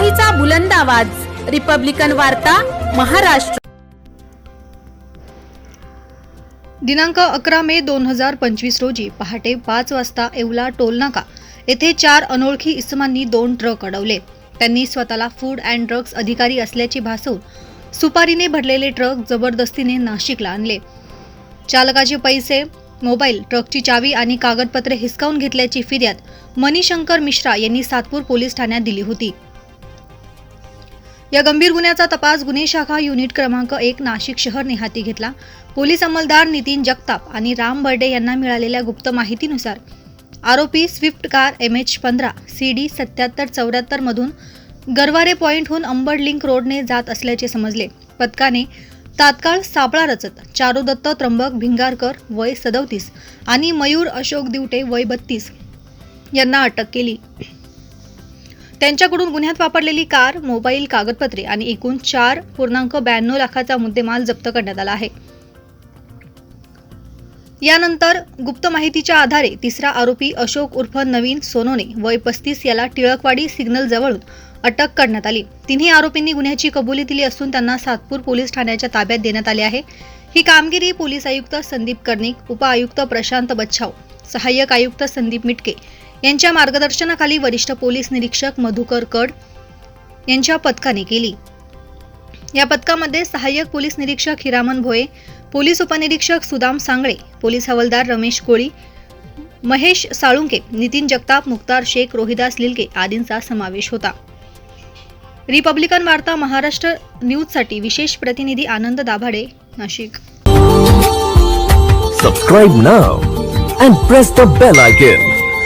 लोकशाहीचा बुलंद आवाज रिपब्लिकन वार्ता महाराष्ट्र दिनांक अकरा मे दोन हजार पंचवीस रोजी पहाटे पाच वाजता येवला टोलनाका येथे चार अनोळखी इसमांनी दोन ट्रक अडवले त्यांनी स्वतःला फूड अँड ड्रग्ज अधिकारी असल्याचे भासवून सुपारीने भरलेले ट्रक जबरदस्तीने नाशिकला आणले चालकाचे पैसे मोबाईल ट्रकची चावी आणि कागदपत्रे हिसकावून घेतल्याची फिर्याद मणिशंकर मिश्रा यांनी सातपूर पोलीस ठाण्यात दिली होती या गंभीर गुन्ह्याचा तपास गुन्हे शाखा युनिट क्रमांक एक नाशिक शहर हाती घेतला. पोलीस अंमलदार नितीन जगताप आणि राम बर्डे यांना मिळालेल्या गुप्त माहितीनुसार आरोपी स्विफ्ट कार एम एच पंधरा सी डी सत्याहत्तर चौऱ्याहत्तर मधून गरवारे पॉईंटहून अंबड लिंक रोडने जात असल्याचे समजले. पथकाने तात्काळ सापळा रचत चारुदत्त त्र्यंबक भिंगारकर वय सदोतीस आणि मयूर अशोक दिवटे वय बत्तीस यांना अटक केली. त्यांच्याकडून गुन्ह्यात वापरलेली कार मोबाईल कागदपत्रे आणि एकूण चार पूर्णांक ब्याण्णव लाखाचा मुद्देमाल जप्त करण्यात आला आहे. यानंतर गुप्त माहितीच्या आधारे तिसरा आरोपी अशोक उर्फ नवीन सोनोने वय पस्तीस याला टिळकवाडी सिग्नल जवळून अटक करण्यात आली. तिन्ही आरोपींनी गुन्ह्याची कबुली दिली असून त्यांना सातपूर पोलीस ठाण्याच्या ताब्यात देण्यात आले आहे. ही कामगिरी पोलीस आयुक्त संदीप कर्णिक उपआयुक्त प्रशांत बच्छाव सहाय्यक आयुक्त संदीप मिटके यांच्या मार्गदर्शनाखाली वरिष्ठ पोलीस निरीक्षक मधुकर कड यांच्या पथकाने केली. या पथकामध्ये सहाय्यक पोलीस निरीक्षक हिरामन भोये पोलीस उपनिरीक्षक सुदाम सांगळे पोलीस हवालदार रमेश कोळी महेश साळुंके नितीन जगताप मुक्तार शेख रोहिदास लिलके आदींचा समावेश होता. रिपब्लिकन वार्ता महाराष्ट्र न्यूजसाठी विशेष प्रतिनिधी Anand Dabhade Nashik. Subscribe now and press the bell icon.